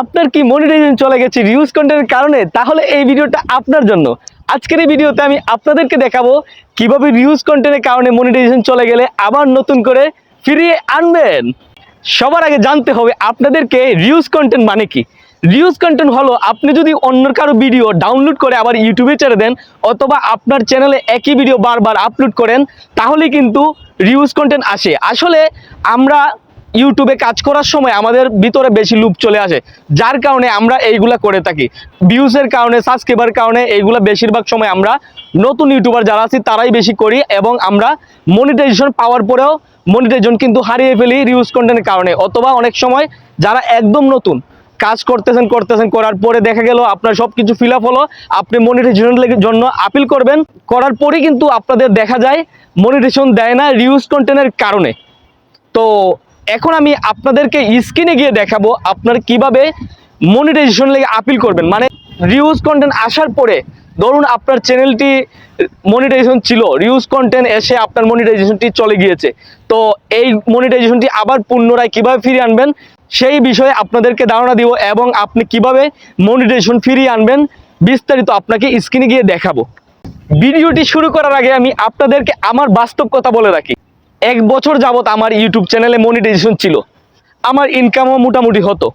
আপনার কি মনিটাইজেশন চলে গেছে রিউজ কন্টেন্টের কারণে? তাহলে এই ভিডিওটা আপনার জন্য। আজকের এই ভিডিওতে আমি আপনাদেরকে দেখাবো কীভাবে রিউজ কন্টেন্টের কারণে মনিটাইজেশন চলে গেলে আবার নতুন করে ফিরিয়ে আনবেন। সবার আগে জানতে হবে আপনাদেরকে রিউজ কন্টেন্ট মানে কি? রিউজ কন্টেন্ট হলো, আপনি যদি অন্য কারও ভিডিও ডাউনলোড করে আবার ইউটিউবে ছেড়ে দেন, অথবা আপনার চ্যানেলে একই ভিডিও বারবার আপলোড করেন, তাহলে কিন্তু রিউজ কন্টেন্ট আসে। আসলে আমরা ইউটিউবে কাজ করার সময় আমাদের ভিতরে বেশি লুপ চলে আসে। যার কারণে আমরা এইগুলা করে থাকি। ভিউসের কারণে সাবস্ক্রাইবার কারণে এইগুলা বেশিরভাগ সময় আমরা নতুন ইউটিউবার যারা আছি, তারাই বেশি করি এবং আমরা মনিটাইজেশন পাওয়ার পরেও মনিটাইজেশন কিন্তু হারিয়ে ফেলি রিউজ কন্টেন্টের কারণে। অথবা অনেক সময় যারা একদম নতুন কাজ করতেছেন করতেছেন, করার পরে দেখা গেল আপনার সব কিছু ফিল আপ হলো, আপনি মনিটাইজেশনের জন্য আপিল করবেন। করার পরে কিন্তু আপনাদের দেখা যায় মনিটাইজেশন দেয় না রিউজ কন্টেন্টের কারণে। তো এখন আমি আপনাদেরকে স্ক্রিনে গিয়ে দেখাবো আপনার কীভাবে মনিটাইজেশন লেগে আপিল করবেন। মানে রিউজ কন্টেন্ট আসার পরে ধরুন আপনার চ্যানেলটি মনিটাইজেশন ছিল রিউজ কন্টেন্ট এসে আপনার মনিটাইজেশনটি চলে গিয়েছে। তো এই মনিটাইজেশনটি আবার পুনরায় কীভাবে ফিরিয়ে আনবেন, সেই বিষয়ে আপনাদেরকে ধারণা দিব এবং আপনি কীভাবে মনিটাইজেশন ফিরিয়ে আনবেন, বিস্তারিত আপনাকে স্ক্রিনে গিয়ে দেখাবো। ভিডিওটি শুরু করার আগে আমি আপনাদেরকে আমার বাস্তব কথা বলে রাখি। এক বছর যাবত আমার ইউটিউব চ্যানেলে মনিটাইজেশন ছিল। আমার ইনকামও মোটামুটি হতো।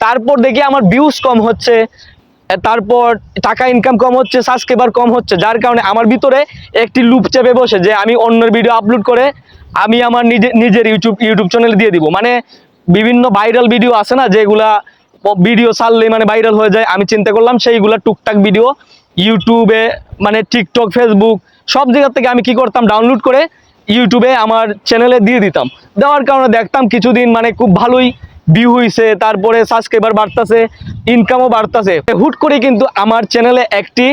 তারপর দেখি আমার ভিউজ কম হচ্ছে তারপর টাকা ইনকাম কম হচ্ছে সাবস্ক্রাইবার কম হচ্ছে, যার কারণে আমার ভিতরে একটি লুপ চেপে বসে যে আমি অন্যের ভিডিও আপলোড করে আমি আমার নিজে, নিজের ইউটিউব ইউটিউব চ্যানেলে দিয়ে দিব। মানে বিভিন্ন ভাইরাল ভিডিও আছে না, যেগুলা ভিডিও ছাড়লে মানে ভাইরাল হয়ে যায়, আমি চিন্তা করলাম সেইগুলা টুকটাক ভিডিও ইউটিউবে মানে টিকটক ফেসবুক সব জায়গা থেকে আমি কি করতাম ডাউনলোড করে ইউটিউবে আমার চ্যানেলে দিয়ে দিতাম। দেওয়ার কারণে দেখতাম কিছুদিন মানে খুব ভালোই ভিউ হইছে, তারপরে সাবস্ক্রাইবার বাড়তেছে ইনকামও বাড়তেছে। হুট করে কিন্তু আমার চ্যানেলে একটি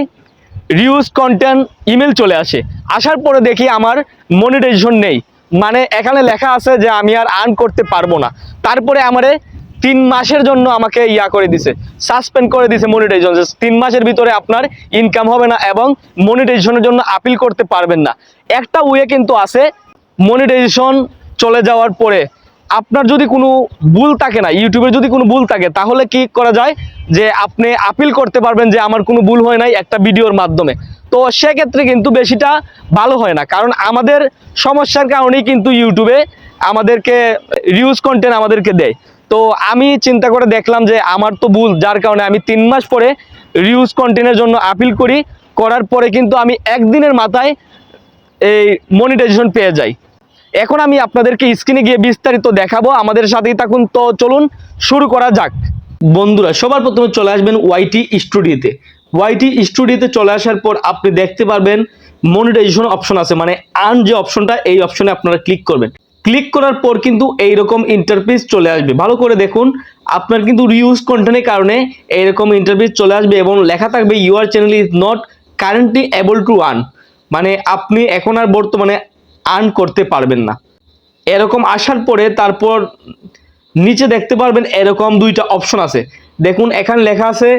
রিউজ কন্টেন্ট ইমেল চলে আসে। আসার পরে দেখি আমার মনিটাইজেশন নেই। মানে এখানে লেখা আছে যে আমি আর আর্ন করতে পারব না। তারপরে আমারে তিন মাসের জন্য আমাকে ইয়া করে দিছে সাসপেন্ড করে দিছে মনিটাইজেশন তিন মাসের ভিতরে আপনার ইনকাম হবে না এবং মনিটাইজেশনের জন্য আপিল করতে পারবেন না। একটা ওয়ে কিন্তু আছে মনিটাইজেশন চলে যাওয়ার পরে আপনার যদি কোনো ভুল থাকে না ইউটিউবে যদি কোনো ভুল থাকে, তাহলে কি করা যায় যে আপনি আপিল করতে পারবেন যে আমার কোনো ভুল হয় নাই একটা ভিডিওর মাধ্যমে। তো সেক্ষেত্রে কিন্তু বেশিটা ভালো হয় না, কারণ আমাদের সমস্যার কারণেই কিন্তু ইউটিউবে আমাদেরকে রিউজ কন্টেন্ট আমাদেরকে দেয়। তো আমি চিন্তা করে দেখলাম যে আমার তো ভুল, যার কারণে আমি তিন মাস পরে রিউজ কন্টেন্টের জন্য আপিল করি, করার পরে কিন্তু আমি একদিনের মাথায় এই মনিটাইজেশন পেয়ে যাই। এখন আমি আপনাদেরকে স্ক্রিনে গিয়ে বিস্তারিত দেখাবো, আমাদের সাথেই থাকুন। তো চলুন শুরু করা যাক। বন্ধুরা, সবার প্রথমে চলে আসবেন ওয়াইটি স্টুডিওতে ওয়াইটি স্টুডিওতে চলে আসার পর আপনি দেখতে পারবেন মনিটাইজেশন অপশন আছে মানে আর্ন যে অপশনটা এই অপশনে আপনারা ক্লিক করবেন। ক্লিক করার পর কিন্তু এইরকম ইন্টারফেস চলে আসবে। ভালো করে দেখুন, আপনার কিন্তু রিউজ কন্টেন্টের কারণে এইরকম ইন্টারফেস চলে আসবে এবং লেখা থাকবে your channel is not currently able to earn মানে আপনি এখন আর বর্তমানে আর্ন করতে পারবেন না। এরকম আসার পরে তারপর নিচে দেখতে পারবেন এরকম দুইটা অপশন আছে। দেখুন, এখানে লেখা আছে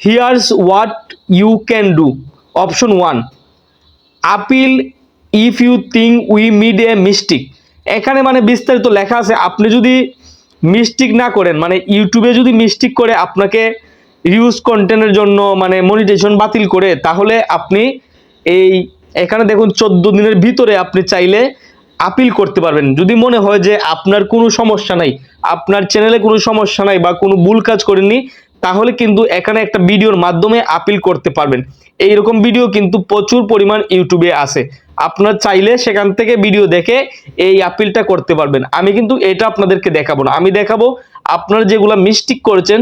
here's what you can do option one appeal if you think we made a mistake এখানে মানে বিস্তারিত লেখা আছে, আপনি যদি মিস্টিক না করেন মানে ইউটিউবে যদি মিস্টিক করে আপনাকে রিউজ কন্টেন্টের জন্য মানে মনিটেশন বাতিল করে, তাহলে আপনি এই এখানে দেখুন চোদ্দ দিনের ভিতরে আপনি চাইলে আপিল করতে পারবেন। যদি মনে হয় যে আপনার কোনো সমস্যা নাই, আপনার চ্যানেলে কোনো সমস্যা নাই বা কোনো ভুল কাজ করেননি, তাহলে কিন্তু এখানে একটা ভিডিওর মাধ্যমে আপিল করতে পারবেন। এইরকম ভিডিও কিন্তু প্রচুর পরিমাণ ইউটিউবে আছে। আপনার চাইলে সেখান থেকে ভিডিও দেখে এই আপিলটা করতে পারবেন। আমি কিন্তু এটা আপনাদেরকে দেখাবো না। আমি দেখাবো আপনারা যেগুলা মিস্টেক করেছেন,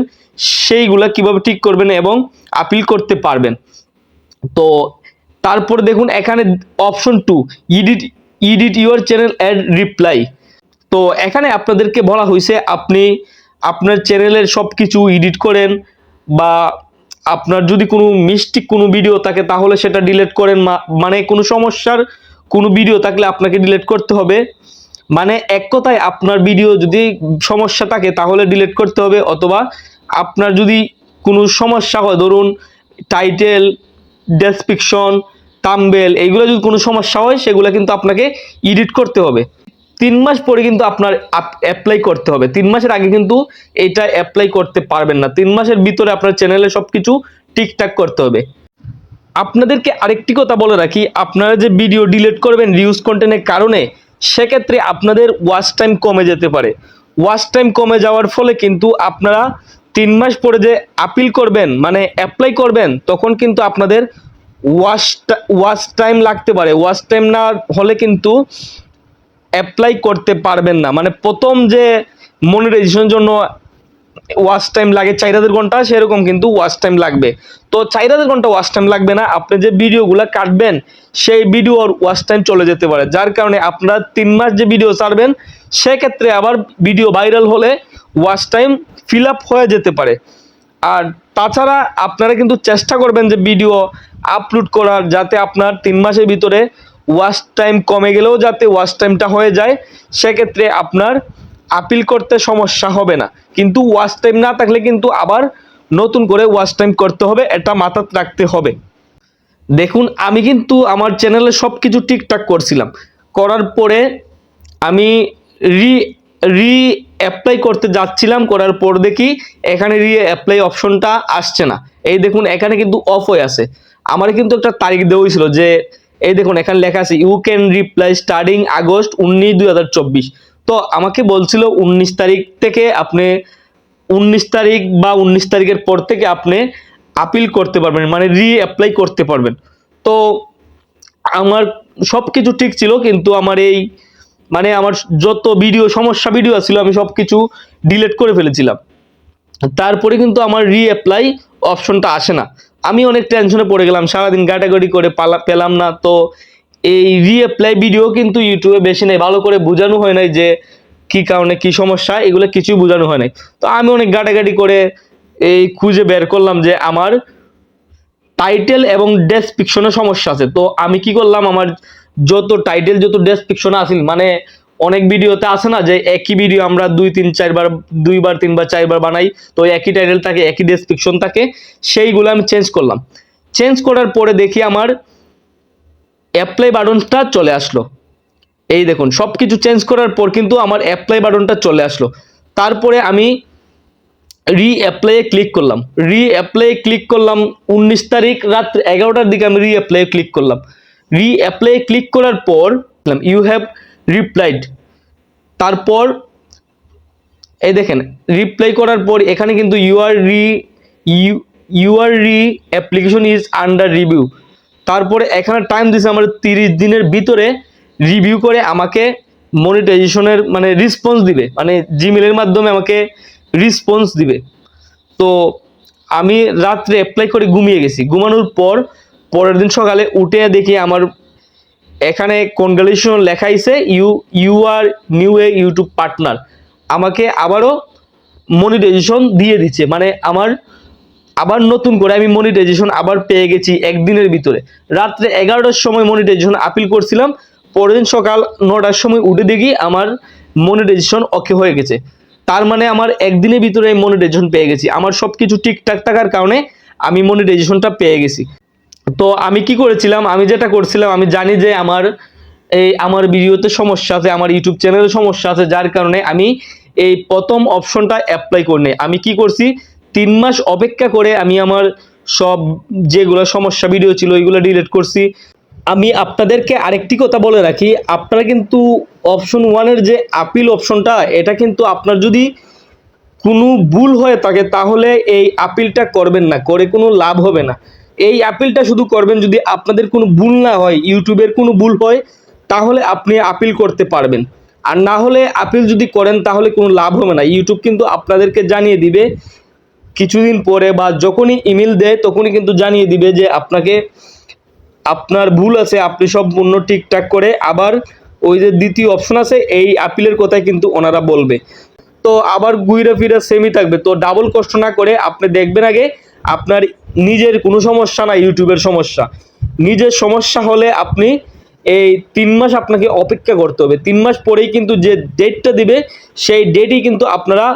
সেইগুলা কীভাবে ঠিক করবেন এবং আপিল করতে পারবেন। তো তারপর দেখুন, এখানে option two edit edit your channel add reply তো এখানে আপনাদেরকে বলা হয়েছে আপনি আপনার চ্যানেলের সব কিছু এডিট করেন বা আপনার যদি কোনো মিস্টেক কোনো ভিডিও থাকে, তাহলে সেটা ডিলিট করেন। মানে কোনো সমস্যার কোনো ভিডিও থাকলে আপনাকে ডিলিট করতে হবে। মানে এক কথায় আপনার ভিডিও যদি সমস্যা থাকে, তাহলে ডিলিট করতে হবে। অথবা আপনার যদি কোনো সমস্যা হয়, ধরুন টাইটেল ডেসক্রিপশন তাম্বেল এইগুলো যদি কোনো সমস্যা হয়, সেগুলো কিন্তু আপনাকে এডিট করতে হবে। তিন মাস পরে কিন্তু আপনার অ্যাপ্লাই করতে হবে। তিন মাসের আগে কিন্তু এটা অ্যাপ্লাই করতে পারবেন না। তিন মাসের ভিতরে আপনার চ্যানেলে সব কিছু ঠিকঠাক করতে হবে। আপনাদেরকে আরেকটি কথা বলে রাখি, আপনারা যে ভিডিও ডিলিট করবেন রিউজ কন্টেন্টের কারণে, সেক্ষেত্রে আপনাদের ওয়াচ টাইম কমে যেতে পারে। ওয়াচ টাইম কমে যাওয়ার ফলে কিন্তু আপনারা তিন মাস পরে যে আপিল করবেন মানে অ্যাপ্লাই করবেন, তখন কিন্তু আপনাদের ওয়াচ ওয়াচ টাইম লাগতে পারে। ওয়াচ টাইম না হলে কিন্তু অ্যাপ্লাই করতে পারবেন না। মানে প্রথম যে মনিটাইজেশনের জন্য ওয়াচ টাইম লাগে চার হাজার ঘণ্টা, সেরকম কিন্তু ওয়াচ টাইম লাগবে। তো চার হাজার ঘণ্টা ওয়াচ টাইম লাগবে না। আপনি যে ভিডিওগুলো কাটবেন, সেই ভিডিওর ওয়াচ টাইম চলে যেতে পারে। যার কারণে আপনারা তিন মাস যে ভিডিও ছাড়বেন, সেক্ষেত্রে আবার ভিডিও ভাইরাল হলে ওয়াচ টাইম ফিল আপ হয়ে যেতে পারে। আর তাছাড়া আপনারা কিন্তু চেষ্টা করবেন যে ভিডিও আপলোড করার, যাতে আপনার তিন মাসের ভিতরে ওয়াচ টাইম কমে গেলেও যাতে ওয়াচ টাইমটা হয়ে যায়, সেক্ষেত্রে আপনার আপিল করতে সমস্যা হবে না। কিন্তু ওয়াচ টাইম না থাকলে কিন্তু আবার নতুন করে ওয়াচ টাইম করতে হবে, এটা মাথায় রাখতে হবে। দেখুন, আমি কিন্তু আমার চ্যানেলে সব কিছু ঠিকঠাক করছিলাম। করার পরে আমি রি রি অ্যাপ্লাই করতে যাচ্ছিলাম, করার পর দেখি এখানে রি অ্যাপ্লাই অপশনটা আসছে না। এই দেখুন, এখানে কিন্তু অফ হয়ে আছে। আমার কিন্তু একটা তারিখ দেওয়া হয়েছিল যে এই দেখুন, এখানে লেখা আছে you can reply starting August উনিশ দুই হাজার চব্বিশ। তো আমাকে বলছিল উনিশ তারিখ থেকে আপনি, উনিশ তারিখ বা উনিশ তারিখের পর থেকে আপনি আপিল করতে পারবেন মানে রি অ্যাপ্লাই করতে পারবেন। তো আমার সব কিছু ঠিক ছিল, কিন্তু আমার এই মানে আমার যত ভিডিও সমস্যা ভিডিও ছিল, আমি সব কিছু ডিলিট করে ফেলেছিলাম। তারপরে কিন্তু আমার রি অ্যাপ্লাই অপশনটা আসে না। আমি অনেক টেনশনে পড়ে গেলাম, সারাদিন গাটাগাটি করে পালা পেলাম না। তো এই রি অ্যাপ্লাই ভিডিও কিন্তু ইউটিউবে বেশি নেই, ভালো করে বোঝানো হয় নাই যে কি কারণে কি সমস্যা, এগুলো কিছুই বোঝানো হয় নাই। তো আমি অনেক গাটাগাটি করে এই খুঁজে বের করলাম যে আমার টাইটেল এবং ডেসক্রিপশনে সমস্যা আছে। তো আমি কি করলাম, আমার যত টাইটেল যত ডেসক্রিপশন আছে মানে অনেক ভিডিওতে আছে না যে একই ভিডিও আমরা দুই, তিন, চারবার, দুইবার, তিনবার, চারবার বানাই, তো একই টাইটেল থাকে, একই ডেসক্রিপশন থাকে, সেইগুলো আমি চেঞ্জ করলাম। চেঞ্জ করার পরে দেখি আমার অ্যাপ্লাই বাটনটা চলে আসলো। এই দেখুন সব কিছু চেঞ্জ করার পর কিন্তু আমার অ্যাপ্লাই বাটনটা চলে আসলো। তারপরে আমি রি অ্যাপ্লাইয়ে ক্লিক করলাম। রি অ্যাপ্লাইয়ে ক্লিক করলাম উনিশ তারিখ রাত এগারোটার দিকে আমি রি অ্যাপ্লাইয়ে ক্লিক করলাম। রি অ্যাপ্লাইয়ে ক্লিক করার পর ইউ হ্যাভ রিপ্লাইড তারপর, এই দেখেন রিপ্লাই করার পর এখানে কিন্তু ইউ আর রি ইউ ইউ আর রি অ্যাপ্লিকেশন ইজ আন্ডার রিভিউ তারপরে এখানে টাইম দিছে আমার তিরিশ দিনের ভিতরে রিভিউ করে আমাকে মনিটাইজেশনের মানে রিসপন্স দিবে। মানে জিমেলের মাধ্যমে আমাকে রিসপন্স দিবে। তো আমি রাত্রে অ্যাপ্লাই করে ঘুমিয়ে গেছি। ঘুমানোর পর, পরের দিন সকালে উঠে দেখি আমার এখানে congratulation লেখাইছে you you are new a YouTube partner আমাকে আবারও মনিটাইজেশন দিয়ে দিচ্ছে। মানে আমার আবার নতুন করে আমি মনিটাইজেশন আবার পেয়ে গেছি একদিনের ভিতরে। রাত্রে এগারোটার সময় মনিটাইজেশন আপিল করছিলাম পরের দিন সকাল নটার সময় উঠে দেখি আমার মনিটাইজেশন ওকে হয়ে গেছে। তার মানে আমার একদিনের ভিতরে মনিটাইজেশন পেয়ে গেছি। আমার সব কিছু ঠিকঠাক থাকার কারণে আমি মনিটাইজেশনটা পেয়ে গেছি। তো আমি কি করেছিলাম? আমি যেটা করছিলাম, আমি জানি যে আমার এই আমার ভিডিওতে সমস্যা আছে, আমার ইউটিউব চ্যানেলে সমস্যা আছে, যার কারণে আমি এই প্রথম অপশনটা অ্যাপ্লাই করিনি আমি কি করছি, তিন মাস অপেক্ষা করে আমি আমার সব যেগুলো সমস্যা ভিডিও ছিল, ওইগুলো ডিলিট করছি। আমি আপনাদেরকে আরেকটি কথা বলে রাখি, আপনারা কিন্তু অপশন ওয়ানের যে আপিল অপশনটা এটা কিন্তু আপনার যদি কোনো ভুল হয়ে থাকে, তাহলে এই আপিলটা করবেন না, করে কোনো লাভ হবে না। এই আপিলটা শুধু করবেন যদি আপনাদের কোনো ভুল না হয়, ইউটিউবের কোনো ভুল হয়, তাহলে আপনি আপিল করতে পারবেন। আর না হলে আপিল যদি করেন, তাহলে কোনো লাভ হবে না। ইউটিউব কিন্তু আপনাদেরকে জানিয়ে দিবে কিছুদিন পরে বা যখনই ইমেল দেয়, তখনই কিন্তু জানিয়ে দিবে যে আপনাকে আপনার ভুল আছে, আপনি সব পূর্ণ ঠিকঠাক করে আবার ওই যে দ্বিতীয় অপশন আছে, এই আপিলের কথাই কিন্তু ওনারা বলবে। তো আবার ঘুরে ফিরে সেমই থাকবে। তো ডাবল কষ্ট না করে আপনি দেখবেন আগে আপনার নিজের কোনো সমস্যা না, ইউটিউবের সমস্যা। নিজের সমস্যা হলে আপনি এই তিন মাস আপনাকে অপেক্ষা করতে হবে। তিন মাস পরেই কিন্তু যে ডেটটা দিবে, সেই ডেটই কিন্তু আপনারা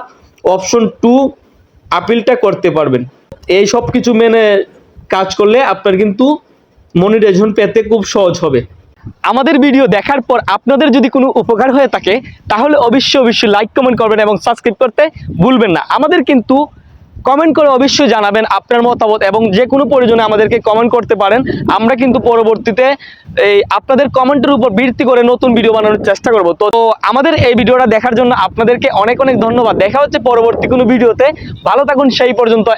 অপশন টু আপিলটা করতে পারবেন। এই সব কিছু মেনে কাজ করলে আপনার কিন্তু মনিটাইজেশন পেতে খুব সহজ হবে। আমাদের ভিডিও দেখার পর আপনাদের যদি কোনো উপকার হয়ে থাকে, তাহলে অবশ্যই অবশ্যই লাইক কমেন্ট করবেন এবং সাবস্ক্রাইব করতে ভুলবেন না। আমাদের কিন্তু কমেন্ট করে অবশ্যই জানাবেন আপনার মতামত এবং যে কোনো প্রয়োজনে আমাদেরকে কমেন্ট করতে পারেন। আমরা কিন্তু পরবর্তীতে এই আপনাদের কমেন্টের উপর ভিত্তি করে নতুন ভিডিও বানানোর চেষ্টা করব। তো আমাদের এই ভিডিওটা দেখার জন্য আপনাদেরকে অনেক অনেক ধন্যবাদ। দেখা হচ্ছে পরবর্তী কোনো ভিডিওতে ভালো থাকুন, সেই পর্যন্ত।